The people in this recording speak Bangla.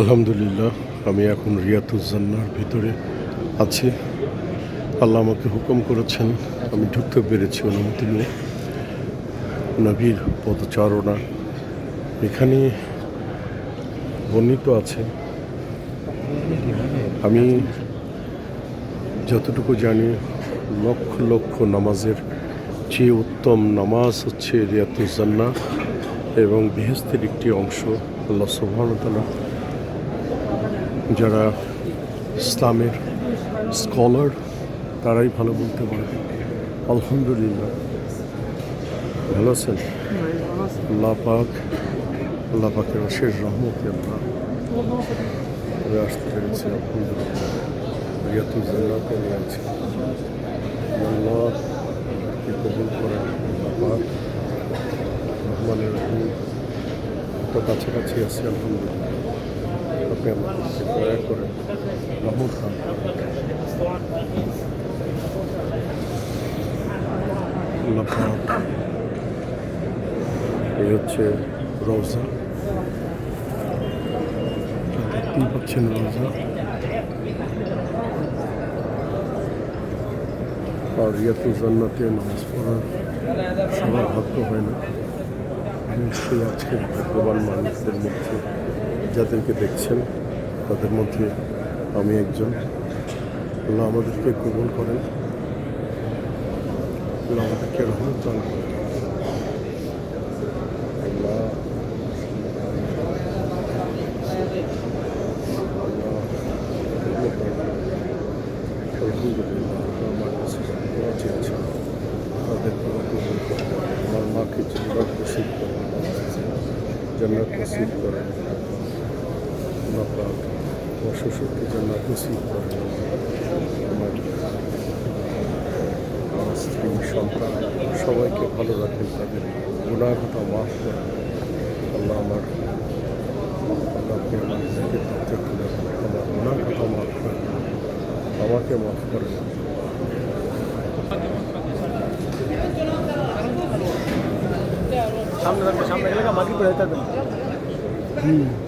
আলহামদুলিল্লাহ, আমি এখন রিয়াতুজ্জান্নার ভিতরে আছি। আল্লাহ আমাকে হুকুম করেছেন, আমি ঢুকতে পেরেছি অনুমতি নিয়ে। নবীর পদচারণা এখানে বর্ণিত আছে। আমি যতটুকু জানি, লক্ষ লক্ষ নামাজের যে উত্তম নামাজ হচ্ছে রিয়াতুজ্জান্না এবং বেহেস্তের একটি অংশ, আল্লাহ সুবহানাহু যারা ইসলামের স্কলার, তারাই ভালো বলতে পারে। আলহামদুলিল্লাহ। ভালো আছেন? আল্লাহ পাক, আল্লাহ পাকের অশেষ আমরা আসতে পেরেছি, আলহামদুলিল্লাহ। আল্লাহকে কবুল করেন, আল্লাহ রহমানের কাছাকাছি আছি, আলহামদুলিল্লাহ। পাক। এই হচ্ছে রোজা দেখতেই পাচ্ছেন রোজা আর রিয়াতু জান্নাতে নামাজ পড়ার সবার ভাগ্য হয় না আজকের ভাগ্যবান মানুষদের মধ্যে যাদেরকে দেখছেন তাদের মধ্যে আমি একজন আল্লাহ আমাদেরকে কবুল করেন আল্লাহ আমাদেরকে রহমত দান করেন তাদের আমার মাকে জান্নাত নসিব করেন করেন পাক আমার শ্বশুরকে নসিব করেন আমার আমার স্ত্রী সন্তান সবাইকে ভালো রাখেন তাদের। গুণাগত মাফ করেন। আল্লাহ আমার আল্লাহকে আমার থেকে দরজা খুলে আমার গুণাগত মাফ করেন। আমাকে মাফ করেন। সামনে সামনে গেলে বাকি থাকবে। হুম।